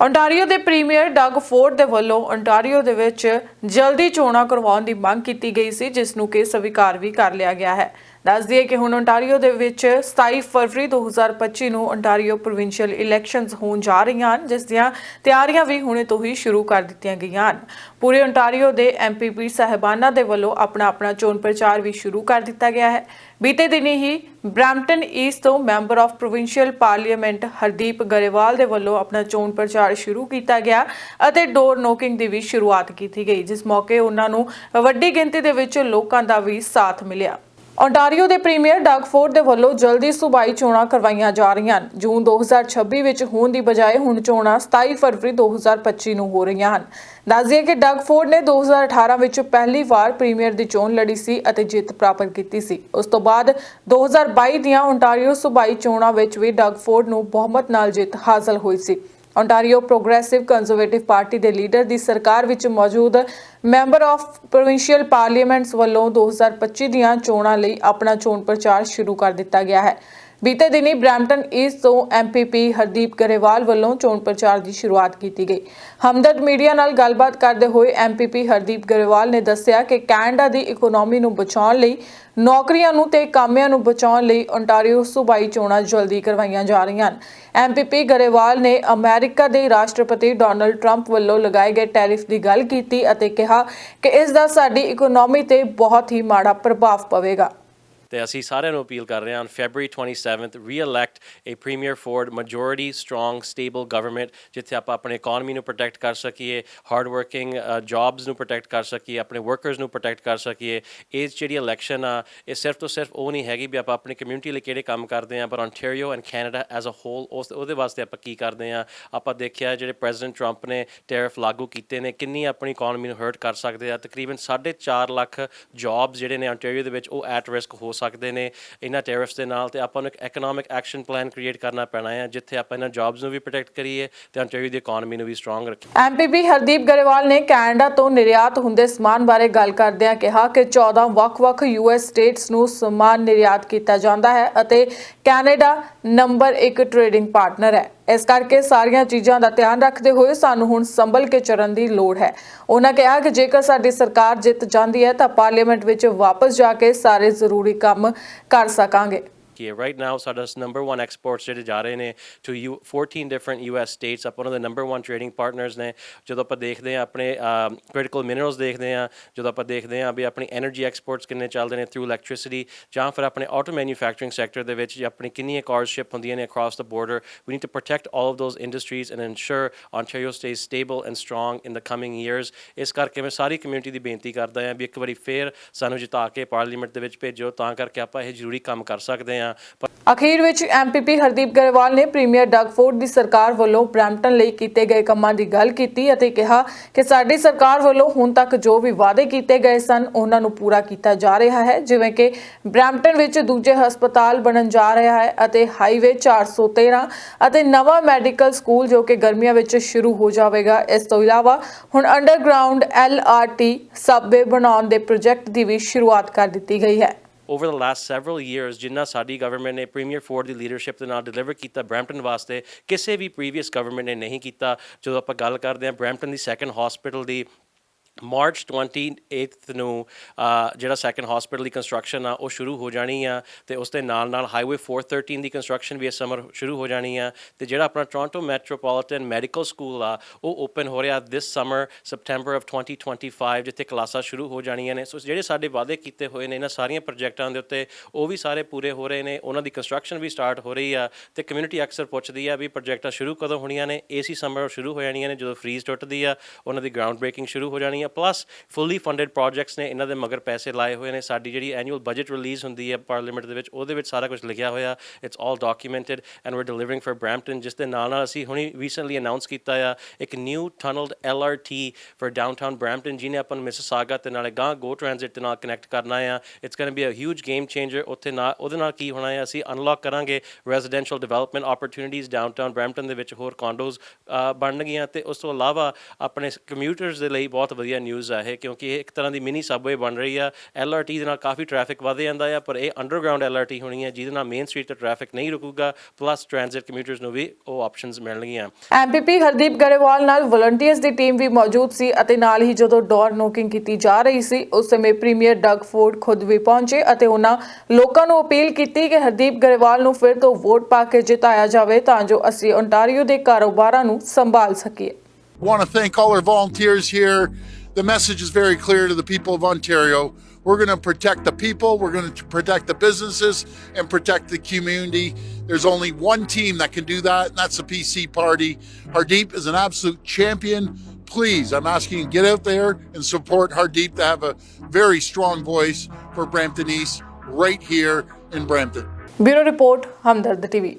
Ontario ਦੇ premier Doug Ford ਦੇ ਵੱਲੋਂ ਓਨਟਾਰੀਓ ਦੇ ਵਿੱਚ ਜਲਦੀ ਚੋਣਾਂ ਕਰਵਾਉਣ ਦੀ ਮੰਗ ਕੀਤੀ ਗਈ ਸੀ, ਜਿਸ ਨੂੰ ਕਿ ਸਵੀਕਾਰ ਵੀ ਕਰ ਲਿਆ ਗਿਆ ਹੈ। ਦੱਸ ਦਈਏ ਕਿ ਹੁਣ ਓਨਟਾਰੀਓ ਦੇ ਵਿੱਚ 27 ਫਰਵਰੀ 2025 ਨੂੰ ਓਨਟਾਰੀਓ ਪ੍ਰੋਵਿੰਸ਼ੀਅਲ ਇਲੈਕਸ਼ਨਸ ਹੋਣ ਜਾ ਰਹੀਆਂ ਹਨ, ਜਿਸ ਦੀਆਂ ਤਿਆਰੀਆਂ ਵੀ ਹੁਣੇ ਤੋਂ ਹੀ ਸ਼ੁਰੂ ਕਰ ਦਿੱਤੀਆਂ ਗਈਆਂ ਹਨ। ਪੂਰੇ ਓਨਟਾਰੀਓ ਦੇ ਐਮਪੀਪੀ ਸਹਿਬਾਨਾਂ ਦੇ ਵੱਲੋਂ ਆਪਣਾ ਆਪਣਾ ਚੋਣ ਪ੍ਰਚਾਰ ਵੀ ਸ਼ੁਰੂ ਕਰ ਦਿੱਤਾ ਗਿਆ ਹੈ। ਬੀਤੇ ਦਿਨੀ ਹੀ ਬ੍ਰੈਂਪਟਨ ਈਸਟ ਤੋਂ member of provincial parliament Hardeep Grewal ਦੇ ਵੱਲੋਂ ਆਪਣਾ ਚੋਣ ਪ੍ਰਚਾਰ ਸ਼ੁਰੂ ਕੀਤਾ ਗਿਆ ਅਤੇ ਡੋਰ ਨੋਕਿੰਗ ਦੀ ਵੀ ਸ਼ੁਰੂਆਤ ਕੀਤੀ ਗਈ, ਜਿਸ ਮੌਕੇ ਉਹਨਾਂ ਨੂੰ ਵੱਡੀ ਗਿਣਤੀ ਦੇ ਵਿੱਚ ਲੋਕਾਂ ਦਾ ਵੀ ਸਾਥ ਮਿਲਿਆ। ਓਨਟਾਰੀਓ ਦੇ ਪ੍ਰੀਮੀਅਰ ਡਗ ਫੋਰਡ ਦੇ ਵੱਲੋਂ ਜਲਦੀ ਸੂਬਾਈ ਚੋਣਾਂ ਕਰਵਾਈਆਂ ਜਾ ਰਹੀਆਂ ਹਨ। ਜੂਨ 2026 ਵਿੱਚ ਹੋਣ ਦੀ ਬਜਾਏ ਹੁਣ ਚੋਣਾਂ 27 ਫਰਵਰੀ 2025 ਨੂੰ ਹੋ ਰਹੀਆਂ ਹਨ। ਦੱਸਦੀਏ ਕਿ ਡਗ ਫੋਰਡ ਨੇ 2018 ਵਿੱਚ ਪਹਿਲੀ ਵਾਰ ਪ੍ਰੀਮੀਅਰ ਦੀ ਚੋਣ ਲੜੀ ਸੀ ਅਤੇ ਜਿੱਤ ਪ੍ਰਾਪਤ ਕੀਤੀ ਸੀ। ਉਸ ਤੋਂ ਬਾਅਦ 2022 ਦੀਆਂ ਓਨਟਾਰੀਓ ਸੂਬਾਈ ਚੋਣਾਂ ਵਿੱਚ ਵੀ ਡਗ ਫੋਰਡ ਨੂੰ ਬਹੁਮਤ ਨਾਲ ਜਿੱਤ ਹਾਸਲ ਹੋਈ ਸੀ। Ontario ਪ੍ਰੋਗਰੈਸਿਵ ਕੰਜ਼ਰਵੇਟਿਵ ਪਾਰਟੀ ਦੇ ਲੀਡਰ ਦੀ ਸਰਕਾਰ ਵਿੱਚ ਮੌਜੂਦ ਮੈਂਬਰ ਆਫ ਪ੍ਰੋਵਿੰਸ਼ੀਅਲ ਪਾਰਲੀਮੈਂਟਸ ਵੱਲੋਂ 2025 ਦੀਆਂ ਚੋਣਾਂ ਲਈ ਆਪਣਾ ਚੋਣ ਪ੍ਰਚਾਰ ਸ਼ੁਰੂ ਕਰ ਦਿੱਤਾ ਗਿਆ ਹੈ। ਬੀਤੇ ਦਿਨੀ ਬ੍ਰੈਂਪਟਨ ਈਸਟ ਤੋਂ ਐਮਪੀਪੀ ਹਰਦੀਪ ਗਰੇਵਾਲ ਵੱਲੋਂ ਚੋਣ ਪ੍ਰਚਾਰ ਦੀ ਸ਼ੁਰੂਆਤ ਕੀਤੀ ਗਈ। ਹਮਦਰਦ ਮੀਡੀਆ ਨਾਲ ਗੱਲਬਾਤ ਕਰਦੇ ਹੋਏ ਐਮਪੀਪੀ ਹਰਦੀਪ ਗਰੇਵਾਲ ਨੇ ਦੱਸਿਆ ਕਿ ਕੈਨੇਡਾ ਦੀ ਇਕਨੋਮੀ ਨੂੰ ਬਚਾਉਣ ਲਈ, ਨੌਕਰੀਆਂ ਨੂੰ ਤੇ ਕਾਮਿਆਂ ਨੂੰ ਬਚਾਉਣ ਲਈ ਓਨਟਾਰੀਓ ਸੂਬਾਈ ਚੋਣਾਂ ਜਲਦੀ ਕਰਵਾਈਆਂ ਜਾ ਰਹੀਆਂ ਹਨ। ਐਮਪੀਪੀ ਗਰੇਵਾਲ ਨੇ ਅਮਰੀਕਾ ਦੇ ਰਾਸ਼ਟਰਪਤੀ ਡੋਨਲਡ ਟਰੰਪ ਵੱਲੋਂ ਲਗਾਏ ਗਏ ਟੈਰਿਫ ਦੀ ਗੱਲ ਕੀਤੀ ਅਤੇ ਕਿਹਾ ਕਿ ਇਸ ਦਾ ਸਾਡੀ ਇਕਨੋਮੀ ਤੇ ਬਹੁਤ ਹੀ ਮਾੜਾ ਪ੍ਰਭਾਵ ਪਵੇਗਾ। ਤੇ ਅਸੀਂ ਸਾਰਿਆਂ ਨੂੰ ਅਪੀਲ ਕਰ ਰਹੇ ਹਾਂ February 27th ਰੀ-ਇਲੈਕਟ a premier forward majority strong, stable government, ਜਿੱਥੇ ਆਪਾਂ ਆਪਣੇ ਇਕਨੋਮੀ ਨੂੰ ਪ੍ਰੋਟੈਕਟ ਕਰ ਸਕੀਏ ਹਾਰਡ ਵਰਕਿੰਗ ਜੌਬਸ ਨੂੰ ਪ੍ਰੋਟੈਕਟ ਕਰ ਸਕੀਏ, ਆਪਣੇ ਵਰਕਰਸ ਨੂੰ ਪ੍ਰੋਟੈਕਟ ਕਰ ਸਕੀਏ। ਇਹ ਜਿਹੜੀ ਇਲੈਕਸ਼ਨ ਆ, ਇਹ ਸਿਰਫ ਤੋਂ ਸਿਰਫ ਉਹ ਨਹੀਂ ਹੈਗੀ ਵੀ ਆਪਾਂ ਆਪਣੀ ਕਮਿਊਨਿਟੀ ਲਈ ਕਿਹੜੇ ਕੰਮ ਕਰਦੇ ਆ ਪਰ ontario and Canada as a whole ਉਸ, ਉਹਦੇ ਵਾਸਤੇ ਆਪਾਂ ਕੀ ਕਰਦੇ ਆ ਆਪਾਂ ਦੇਖਿਆ ਜਿਹੜੇ ਪ੍ਰੈਜ਼ੀਡੈਂਟ ਟਰੰਪ ਨੇ ਟੈਰਿਫ ਲਾਗੂ ਕੀਤੇ ਨੇ, ਕਿੰਨੀ ਆਪਣੀ ਇਕਨੋਮੀ ਨੂੰ ਹਰਟ ਕਰ ਸਕਦੇ ਆ। ਤਕਰੀਬਨ 4.5 ਲੱਖ ਜੌਬਸ ਜਿਹੜੇ ਨੇ ਆਨਟੇਰੀਓ ਦੇ ਵਿੱਚ ਉਹ ਐਟ ਰਿਸਕ ਹੋ ਸਕਦੇ ਨੇ, ਇਹਨਾਂ ਟੈਰਿਫਸ ਦੇ ਨਾਲ ਤੇ ਆਪਾਂ ਨੂੰ ਇੱਕ ਇਕਨੋਮਿਕ ਐਕਸ਼ਨ ਪਲਾਨ ਕ੍ਰੀਏਟ ਕਰਨਾ ਪੈਣਾ ਹੈ, ਜਿੱਥੇ ਆਪਾਂ ਇਹਨਾਂ ਜੌਬਸ ਨੂੰ ਵੀ ਪ੍ਰੋਟੈਕਟ ਕਰੀਏ ਤੇ ontario ਦੀ ਇਕਨੋਮੀ ਨੂੰ ਵੀ ਸਟਰੋਂਗ ਰੱਖੀਏ। ਐਮਪੀਪੀ ਹਰਦੀਪ ਗਰੇਵਾਲ ਨੇ ਕੈਨੇਡਾ ਤੋਂ ਨਿਰਯਾਤ ਹੁੰਦੇ ਸਮਾਨ ਬਾਰੇ ਗੱਲ ਕਰਦਿਆਂ ਕਿਹਾ ਕਿ 14 ਵੱਖ-ਵੱਖ ਯੂਐਸ ਸਟੇਟਸ ਨੂੰ ਸਮਾਨ ਨਿਰਯਾਤ ਕੀਤਾ ਜਾਂਦਾ ਹੈ ਅਤੇ ਕੈਨੇਡਾ ਨੰਬਰ 1 ਟ੍ਰੇਡਿੰਗ ਪਾਰਟਨਰ ਹੈ। ਇਸ ਕਰਕੇ ਸਾਰੀਆਂ ਚੀਜ਼ਾਂ ਦਾ ਧਿਆਨ ਰੱਖਦੇ ਹੋਏ ਸਾਨੂੰ ਹੁਣ ਸੰਭਲ ਕੇ ਚੱਲਣ ਦੀ ਲੋੜ ਹੈ। ਉਹਨਾਂ ਕਿਹਾ ਕਿ ਜੇਕਰ ਸਾਡੀ ਸਰਕਾਰ ਜਿੱਤ ਜਾਂਦੀ ਹੈ ਤਾਂ ਪਾਰਲੀਮੈਂਟ ਵਿੱਚ ਵਾਪਸ ਜਾ ਕੇ ਸਾਰੇ ਜ਼ਰੂਰੀ ਕੰਮ ਕਰ ਸਕਾਂਗੇ। ਕੀ ਹੈ ਰਾਈਟ ਨਾਓ ਸਾਡਾ ਨੰਬਰ 1 ਐਕਸਪੋਰਟਸ ਜਿਹੜੇ ਜਾ ਰਹੇ ਨੇ to you 14 different US states ਆਪਾਂ ਉਹਨਾਂ ਦੇ ਨੰਬਰ 1 ਟ੍ਰੇਡਿੰਗ ਪਾਰਟਨਰਸ ਨੇ। ਜਦੋਂ ਆਪਾਂ ਦੇਖਦੇ ਆ ਆਪਣੇ ਕ੍ਰਿਟੀਕਲ ਮਿਨਰਲਸ ਦੇਖਦੇ ਆ ਜਦੋਂ ਆਪਾਂ ਦੇਖਦੇ ਆ ਵੀ ਆਪਣੀ એનર્ਜੀ ਐਕਸਪੋਰਟਸ ਕਿੰਨੇ ਚੱਲਦੇ ਨੇ ਥਰੂ ਇਲੈਕਟ੍ਰਿਸਿਟੀ ਜਾਂ ਫਿਰ ਆਪਣੇ ਆਟੋ ਮੈਨੂਫੈਕਚਰਿੰਗ ਸੈਕਟਰ ਦੇ ਵਿੱਚ ਆਪਣੀ ਕਿੰਨੀਆਂ ਕਾਰਸ ਸ਼ਿਪ ਹੁੰਦੀਆਂ ਨੇ across the border we need to protect all of those industries and ensure Ontario stays stable and strong in the coming years ਇਸ ਕਰਕੇ ਮੈਂ ਸਾਰੀ ਕਮਿਊਨਿਟੀ ਦੀ ਬੇਨਤੀ ਕਰਦਾ ਹਾਂ ਵੀ ਇੱਕ ਵਾਰੀ ਫੇਰ ਸਾਨੂੰ ਜਿਤਾ ਕੇ ਪਾਰਲੀਮੈਂਟ ਦੇ ਵਿੱਚ ਭੇਜੋ, ਤਾਂ ਕਰਕੇ ਆਪਾਂ ਇਹ ਜ਼ਰੂਰੀ ਕੰਮ ਕਰ ਸਕਦੇ ਆ ਪਰ ਅਖੀਰ ਵਿੱਚ ਐਮਪੀਪੀ ਹਰਦੀਪ ਗਰੇਵਾਲ ਨੇ ਪ੍ਰੀਮੀਅਰ ਡਗ ਫੋਰਡ ਦੀ ਸਰਕਾਰ ਵੱਲੋਂ ਬ੍ਰੈਂਪਟਨ ਲਈ ਕੀਤੇ ਗਏ ਕੰਮਾਂ ਦੀ ਗੱਲ ਕੀਤੀ ਅਤੇ ਕਿਹਾ ਕਿ ਸਾਡੀ ਸਰਕਾਰ ਵੱਲੋਂ ਹੁਣ ਤੱਕ ਜੋ ਵੀ ਵਾਅਦੇ ਕੀਤੇ ਗਏ ਸਨ, ਉਹਨਾਂ ਨੂੰ ਪੂਰਾ ਕੀਤਾ ਜਾ ਰਿਹਾ ਹੈ। ਜਿਵੇਂ ਕਿ ਬ੍ਰੈਂਪਟਨ ਵਿੱਚ ਦੂਜੇ ਹਸਪਤਾਲ ਬਣਨ ਜਾ ਰਿਹਾ ਹੈ ਅਤੇ ਹਾਈਵੇ 413 ਅਤੇ ਨਵਾਂ ਮੈਡੀਕਲ ਸਕੂਲ ਜੋ ਕਿ ਗਰਮੀਆਂ ਵਿੱਚ ਸ਼ੁਰੂ ਹੋ ਜਾਵੇਗਾ। ਇਸ ਤੋਂ ਇਲਾਵਾ ਹੁਣ ਅੰਡਰਗਰਾਉਂਡ ਐਲਆਰਟੀ ਸਬਵੇ ਬਣਾਉਣ ਦੇ ਪ੍ਰੋਜੈਕਟ ਦੀ ਵੀ ਸ਼ੁਰੂਆਤ ਕਰ ਦਿੱਤੀ ਗਈ ਹੈ। Over the last several years ਜਿੰਨਾ ਸਾਡੀ ਗਵਰਨਮੈਂਟ ਨੇ ਪ੍ਰੀਮੀਅਰ ਫੋਰਡ ਦੀ ਲੀਡਰਸ਼ਿਪ ਦੇ ਨਾਲ ਡਿਲੀਵਰ ਕੀਤਾ ਬ੍ਰੈਂਪਟਨ ਵਾਸਤੇ। ਕਿਸੇ ਵੀ ਪ੍ਰੀਵੀਅਸ ਗਵਰਨਮੈਂਟ ਨੇ ਨਹੀਂ ਕੀਤਾ। ਜਦੋਂ ਆਪਾਂ ਗੱਲ ਕਰਦੇ ਹਾਂ ਬ੍ਰੈਂਪਟਨ ਦੀ ਸੈਕੰਡ ਹਸਪੀਟਲ ਦੀ ਮਾਰਚ 28th ਨੂੰ ਜਿਹੜਾ ਸੈਕੰਡ ਹਸਪੀਟਲ ਦੀ ਕੰਸਟਰਕਸ਼ਨ ਆ, ਉਹ ਸ਼ੁਰੂ ਹੋ ਜਾਣੀ ਆ ਤੇ ਉਸ ਦੇ ਨਾਲ ਨਾਲ ਹਾਈਵੇ 413 ਦੀ ਕੰਸਟਰਕਸ਼ਨ ਵੀ ਇਸ ਸਮਰ ਸ਼ੁਰੂ ਹੋ ਜਾਣੀ ਆ ਤੇ ਜਿਹੜਾ ਆਪਣਾ ਟੋਰਾਂਟੋ ਮੈਟਰੋਪੋਲੀਟਨ ਮੈਡੀਕਲ ਸਕੂਲ ਆ, ਉਹ ਓਪਨ ਹੋ ਰਿਹਾ ਦਿਸ ਸਮਰ ਸਪਟੈਂਬਰ ਆਫ 2025 ਜਿੱਥੇ ਕਲਾਸਾਂ ਸ਼ੁਰੂ ਹੋ ਜਾਣੀਆਂ ਨੇ। ਸੋ ਜਿਹੜੇ ਸਾਡੇ ਵਾਅਦੇ ਕੀਤੇ ਹੋਏ ਨੇ, ਇਹਨਾਂ ਸਾਰੀਆਂ ਪ੍ਰੋਜੈਕਟਾਂ ਦੇ ਉੱਤੇ, ਉਹ ਵੀ ਸਾਰੇ ਪੂਰੇ ਹੋ ਰਹੇ ਨੇ, ਉਹਨਾਂ ਦੀ ਕੰਸਟਰਕਸ਼ਨ ਵੀ ਸਟਾਰਟ ਹੋ ਰਹੀ ਆ ਤੇ ਕਮਿਊਨਿਟੀ ਅਕਸਰ ਪੁੱਛਦੀ ਆ ਵੀ ਪ੍ਰੋਜੈਕਟਾਂ ਸ਼ੁਰੂ ਕਦੋਂ ਹੋਣੀਆਂ ਨੇ ਏਸੀ ਸਮਰ ਸ਼ੁਰੂ ਹੋ ਜਾਣੀਆਂ ਨੇ, ਜਦੋਂ ਫ੍ਰੀਜ਼ ਟੁੱਟਦੀ ਆ, ਉਹਨਾਂ ਦੀ ਗਰਾਊਂਡ ਬ੍ਰੇਕਿੰਗ ਸ਼ੁਰੂ ਹੋ ਜਾਣੀ ਹੋਈਆਂ ਪਲੱਸ ਫੁੱਲੀ ਫੰਡਡ ਪ੍ਰੋਜੈਕਟਸ ਨੇ, ਇਹਨਾਂ ਦੇ ਮਗਰ ਪੈਸੇ ਲਾਏ ਹੋਏ ਨੇ। ਸਾਡੀ ਜਿਹੜੀ ਐਨੂਅਲ ਬਜਟ ਰਿਲੀਜ਼ ਹੁੰਦੀ ਹੈ ਪਾਰਲੀਮੈਂਟ ਦੇ ਵਿੱਚ, ਉਹਦੇ ਵਿੱਚ ਸਾਰਾ ਕੁਝ ਲਿਖਿਆ ਹੋਇਆ। It's all documented and we delivering for Brampton ਜਿਸ ਦੇ ਨਾਲ ਨਾਲ ਅਸੀਂ ਹੁਣੀ ਰੀਸੈਂਟਲੀ ਅਨਾਉਂਸ ਕੀਤਾ ਆ, ਇੱਕ new tunneled LRT for downtown Brampton ਜਿਹਨੇ ਆਪਾਂ ਮਿਸ ਮਿਸਿਸਾਗਾ ਤੇ ਨਾਲੇ ਗਾਂ ਗੋ ਟ੍ਰਾਂਜ਼ਿਟ ਦੇ ਨਾਲ ਕਨੈਕਟ ਕਰਨਾ ਆ। It's going be a huge game changer ਉੱਥੇ ਨਾਲ ਉਹਦੇ ਨਾਲ ਕੀ ਹੋਣਾ ਹੈ ਅਸੀਂ ਅਨਲੌਕ ਕਰਾਂਗੇ residential development opportunities downtown Brampton ਦੇ ਵਿੱਚ ਹੋਰ ਕੌਂਡੋਜ਼ ਬਣਨਗੀਆਂ ਤੇ ਉਸ ਤੋਂ ਇਲਾਵਾ ਆਪਣੇ ਕਮਿਊਟਰਸ ਦੇ ਲਈ ਬਹੁਤ ਵਧੀਆ ਵਧੀਆ ਨਿਊਜ਼ ਆ ਇਹ ਕਿਉਂਕਿ ਇਹ ਇੱਕ ਤਰ੍ਹਾਂ ਦੀ ਮਿਨੀ ਸਬਵੇ ਬਣ ਰਹੀ ਆ ਐਲਆਰਟੀ ਦੇ ਨਾਲ ਕਾਫੀ ਟ੍ਰੈਫਿਕ ਵਧ ਜਾਂਦਾ ਆ ਪਰ ਇਹ ਅੰਡਰਗਰਾਉਂਡ ਐਲਆਰਟੀ ਹੋਣੀ ਹੈ ਜਿਹਦੇ ਨਾਲ ਮੇਨ ਸਟਰੀਟ ਤੇ ਟ੍ਰੈਫਿਕ ਨਹੀਂ ਰੁਕੂਗਾ ਪਲੱਸ ਟ੍ਰਾਂਜ਼ਿਟ ਕਮਿਊਟਰਸ ਨੂੰ ਵੀ ਉਹ ਆਪਸ਼ਨਸ ਮਿਲਣਗੀਆਂ ਐਮਪੀਪੀ ਹਰਦੀਪ ਗਰੇਵਾਲ ਨਾਲ ਵਲੰਟੀਅਰਸ ਦੀ ਟੀਮ ਵੀ ਮੌਜੂਦ ਸੀ ਅਤੇ ਨਾਲ ਹੀ ਜਦੋਂ ਡੋਰ ਨੋਕਿੰਗ ਕੀਤੀ ਜਾ ਰਹੀ ਸੀ ਉਸ ਸਮੇਂ ਪ੍ਰੀਮੀਅਰ ਡਗ ਫੋਰਡ ਖੁਦ ਵੀ ਪਹੁੰਚੇ ਅਤੇ ਉਹਨਾਂ ਲੋਕਾਂ ਨੂੰ ਅਪੀਲ ਕੀਤੀ ਕਿ ਹਰਦੀਪ ਗਰੇਵਾਲ ਨੂੰ ਫਿਰ ਤੋਂ ਵੋਟ ਪਾ ਕੇ ਜਿਤਾਇਆ ਜਾਵੇ ਤਾਂ ਜੋ ਅਸੀਂ ਓਨਟਾਰੀਓ ਦੇ ਕਾਰੋਬਾਰਾਂ ਨੂੰ ਸੰਭਾਲ ਸਕੀਏ want to thank all our volunteers here. the message is very clear to the people of Ontario. We're going to protect the people, we're going to protect the businesses, and protect the community. There's only one team that can do that, and that's the PC Party. Hardeep is an absolute champion. Please, I'm asking you, get out there and support Hardeep to have a very strong voice for Brampton East right here in Brampton. Bureau Report, Hamdard TV.